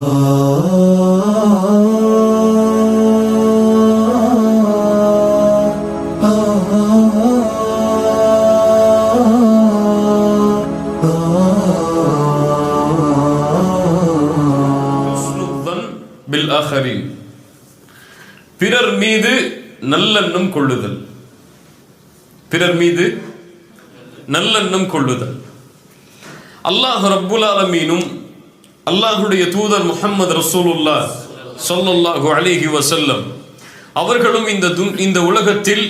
Bill பிறர் மீது நல்லெண்ணம் கொள்ளுதல். பிறர் மீது நல்லெண்ணம் கொள்ளுதல். அல்லாஹ் ரப்புல் ஆலமீனும் அல்லாஹுடைய தூதர் முஹம்மது ரசூலுல்லா சொல்லல்லாஹு அலைஹி வசல்லம் அவர்களும் இந்த துன் இந்த உலகத்தில்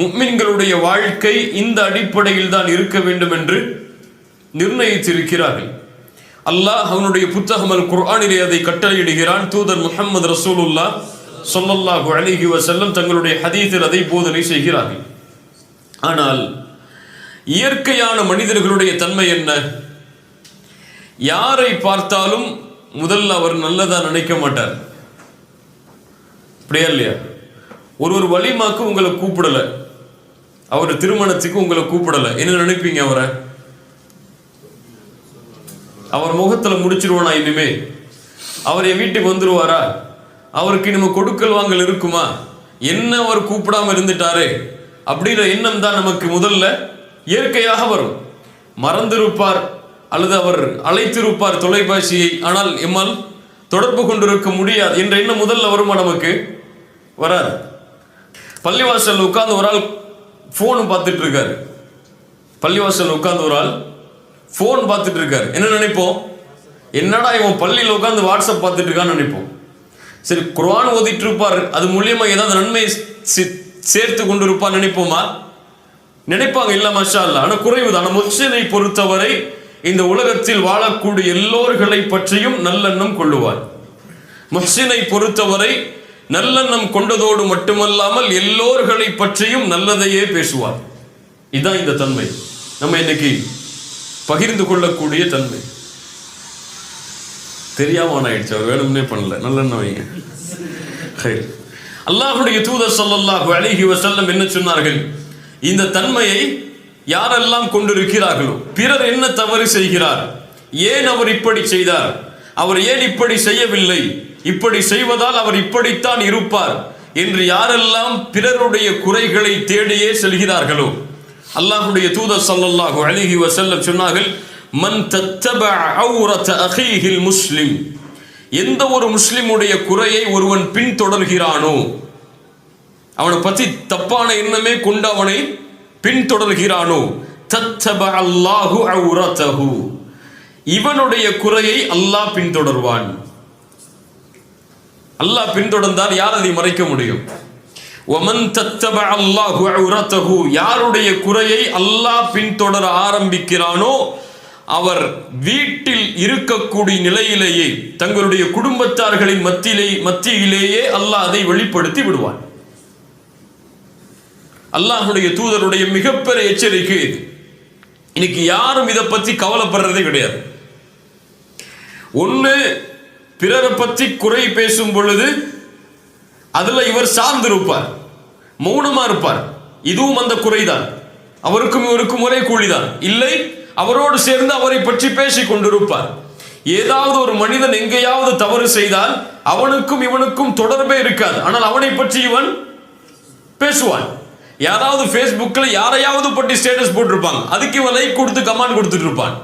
முக்மின்களுடைய வாழ்க்கை இந்த அடிப்படையில் தான் இருக்க வேண்டும் என்று நிர்ணயித்திருக்கிறார்கள். அல்லாஹ் அவனுடைய புத்தகம் அல் குர்ஆனிலே அதை கட்டளையிடுகிறான். தூதர் முஹம்மது ரசூலுல்லா சொல்லல்லாஹு அலிஹி வசல்லம் தங்களுடைய ஹதீத்தில் அதை போதனை செய்கிறார்கள். ஆனால் இயற்கையான மனிதர்களுடைய தன்மை என்ன? யாரை பார்த்தாலும் முதல்ல அவர் நல்லதா நினைக்க மாட்டார். அப்படியா இல்லையா? ஒரு ஒரு வலிமாக்கு உங்களை கூப்பிடல. அவர் திருமணத்துக்கு உங்களை கூப்பிடல. என்ன நினைப்பீங்க அவரை? அவர் முகத்துல முடிச்சிருவானா இனிமே? அவர் என் வீட்டுக்கு வந்துருவாரா? அவருக்கு நம்ம கொடுக்கல் வாங்கல் இருக்குமா? என்ன அவர் கூப்பிடாம இருந்துட்டாரு? அப்படிங்கிற எண்ணம் தான் நமக்கு முதல்ல இயற்கையாக வரும். மறந்திருப்பார். அல்லது அவர் அழைத்திருப்பார் தொலைபேசியை ஆனால் எம்மால் தொடர்பு கொண்டிருக்க முடியாது. என்ற எண்ணம் முதல்ல வருமா நமக்கு? வராது. பள்ளிவாசல் உட்கார்ந்து ஒரு ஆள் ஃபோன் பார்த்துட்டு இருக்காரு பள்ளிவாசல் உட்கார்ந்து ஒரு ஆள் ஃபோன் பார்த்துட்டு இருக்காரு என்ன நினைப்போம்? என்னடா இவன் பள்ளியில் உட்காந்து வாட்ஸ்அப் பார்த்துட்டு இருக்கான்னு நினைப்போம். சரி குரான் ஓதிட்டு இருப்பார் அது மூலியமா ஏதாவது நன்மை சேர்த்து கொண்டு இருப்பார் நினைப்போமா? நினைப்பாங்க இல்லை மஷா இல்லை ஆனால் குறைவு தான். முஸ்லிமை பொறுத்தவரை இந்த உலகத்தில் வாழக்கூடிய எல்லோர்களை பற்றியும் நல்லெண்ணம் கொள்ளுவார். முஹ்சினை பொறுத்தவரை நல்லெண்ணம் கொண்டதோடு மட்டுமல்லாமல் எல்லோர்களை பற்றியும் நல்லதையே பேசுவார். இதுதான் இந்த தன்மை. நம்ம இன்னைக்கு பகிர்ந்து கொள்ளக்கூடிய தன்மை. தெரியாம ஆயிடுச்சு. அவர் வேணும்னே பண்ணல. நல்லெண்ணம் வைங்க. அல்லாஹுடைய தூதர் சொல்லல்லாஹு அழகி வசல்லம் என்ன சொன்னார்கள்? இந்த தன்மையை யாரெல்லாம் கொண்டிருக்கிறார்களோ பிறர் என்ன தவறு செய்கிறார்? ஏன் அவர் இப்படி செய்தார்? அவர் ஏன் இப்படி செய்யவில்லை? இப்படி செய்வதால் அவர் இப்படித்தான் இருப்பார் என்று யாரெல்லாம் பிறருடைய குறைகளை தேடியே செல்கிறார்களோ? அல்லாஹுடைய தூதர் சல்லல்லாஹு அழகி வஸல்லம் சொன்னார்கள் மன் தத்தபஅ அஹீஹில் முஸ்லிம். எந்த ஒரு முஸ்லிமுடைய குறையை ஒருவன் பின்தொடர்கிறானோ அவனை பத்தி தப்பான எண்ணமே கொண்டு அவனை பின்தொடர்கிறானோ? தத்தப அல்லாஹு அவுரதஹு இவனுடைய குறையை அல்லாஹ் பின்தொடர்வான். அல்லாஹ் பின்தொடர்ந்தால் யார் அதை மறைக்க முடியும்? ஒமன் தத்தப அல்லாஹு அவுரதஹு யாருடைய குறையை அல்லாஹ் பின்தொடர ஆரம்பிக்கிறானோ அவர் வீட்டில் இருக்கக்கூடிய நிலையிலேயே தங்களுடைய குடும்பத்தார்களின் மத்தியிலே மத்தியிலேயே அல்லாஹ் அதை வெளிப்படுத்தி விடுவான். அல்லாஹுடைய தூதருடைய மிகப்பெரிய எச்சரிக்கை இது. இன்னைக்கு யாரும் இதை பற்றி கவலைப்படுறதே கிடையாது. ஒண்ணு பிறரை பற்றி குறை பேசும் பொழுது அதில் இவர் சார்ந்திருப்பார் மௌனமா இருப்பார். இதுவும் அந்த குறைதான். அவருக்கும் இவருக்கும் ஒரே கூலிதான். இல்லை அவரோடு சேர்ந்து அவரை பற்றி பேசிக் கொண்டிருப்பார். ஏதாவது ஒரு மனிதன் எங்கேயாவது தவறு செய்தால் அவனுக்கும் இவனுக்கும் தொடர்பே இருக்காது. ஆனால் அவனை பற்றி இவன் பேசுவான். யாராவது ஃபேஸ்புக்கில் யாரையாவது பற்றி ஸ்டேட்டஸ் போட்டிருப்பாங்க. அதுக்கு இவன் லைக் கொடுத்து கமெண்ட் கொடுத்துட்டு இருப்பான்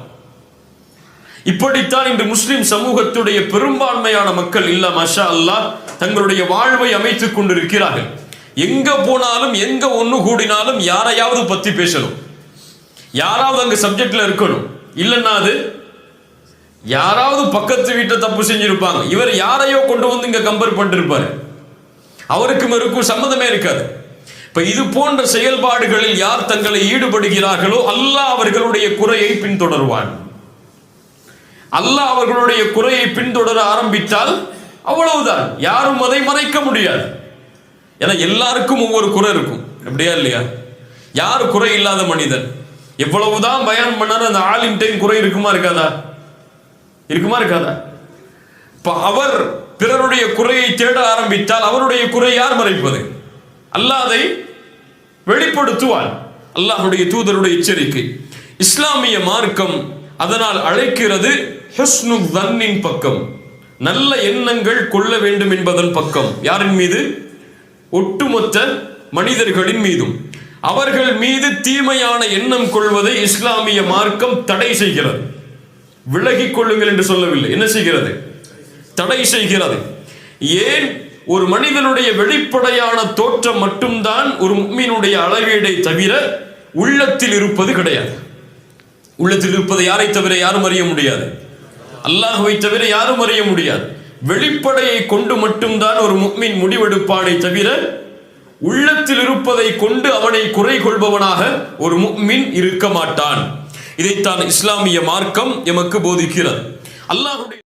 இப்படித்தான் இன்று முஸ்லிம் சமூகத்துடைய பெரும்பான்மையான மக்கள் இல்ல மஷா அல்லாஹ் தங்களுடைய வாழ்வை அமைத்துக் கொண்டிருக்கிறார்கள். எங்க போனாலும் எங்க ஒன்று கூடினாலும் யாரையாவது பத்தி பேசணும். யாராவது அங்க சப்ஜெக்ட்ல இருக்கணும். இல்லைன்னா அது யாராவது பக்கத்து வீட்டை தப்பு செஞ்சிருப்பாங்க. இவர் யாரையோ கொண்டு வந்து இங்க கம்பேர் பண்ணிருப்பாரு அவருக்கும் இருக்கும் சம்மதமே இருக்காது. இப்ப இது போன்ற செயல்பாடுகளில் யார் தங்களை ஈடுபடுகிறார்களோ அல்லாஹ் அவர்களுடைய குறையை பின்தொடர்வான். அல்லாஹ் அவர்களுடைய குறையை பின்தொடர ஆரம்பித்தால் அவ்வளவுதான். யாரும் அதை மறைக்க முடியாது. ஏன்னா எல்லாருக்கும் ஒவ்வொரு குறை இருக்கும். அப்படியா இல்லையா? யார் குறை இல்லாத மனிதன்? எவ்வளவுதான் பயன் பண்ணாலும் அந்த ஆளின் டைம் குறை இருக்குமா இருக்காதா? இருக்குமா இருக்காதா? இப்ப அவர் பிறருடைய குறையை தேட ஆரம்பித்தால் அவருடைய குறை யார் மறைப்பது? அல்லாதை வெளிப்படுத்துவான். அல்லாஹுடைய தூதருடைய எச்சரிக்கை. இஸ்லாமிய மார்க்கம் அதனால் அழைக்கிறது ஹுஸ்னு தன்னின் பக்கம். நல்ல எண்ணங்கள் கொள்ள வேண்டும் என்பதன் பக்கம். யாரின் மீது? ஒட்டுமொத்த மனிதர்களின் மீதும். அவர்கள் மீது தீமையான எண்ணம் கொள்வதை இஸ்லாமிய மார்க்கம் தடை செய்கிறது. விலகிக் கொள்ளுங்கள் என்று சொல்லவில்லை. என்ன செய்கிறது? தடை செய்கிறது. ஏன் ஒரு மனிதனுடைய வெளிப்படையான தோற்றம் மட்டும்தான் ஒரு முக்மீனுடைய அளவீடை தவிர உள்ளத்தில் இருப்பது கிடையாது. உள்ளத்தில் இருப்பதை யாரை தவிர யாரும் அறிய முடியாது. அல்லாஹுவை தவிர யாரும் அறிய முடியாது. வெளிப்படையை கொண்டு மட்டும்தான் ஒரு முக்மின் முடிவெடுப்பானை தவிர உள்ளத்தில் இருப்பதை கொண்டு அவனை குறை கொள்பவனாக ஒரு முக்மின் இருக்க மாட்டான். இதைத்தான் இஸ்லாமிய மார்க்கம் எமக்கு போதிக்கிறது. அல்லாஹுடைய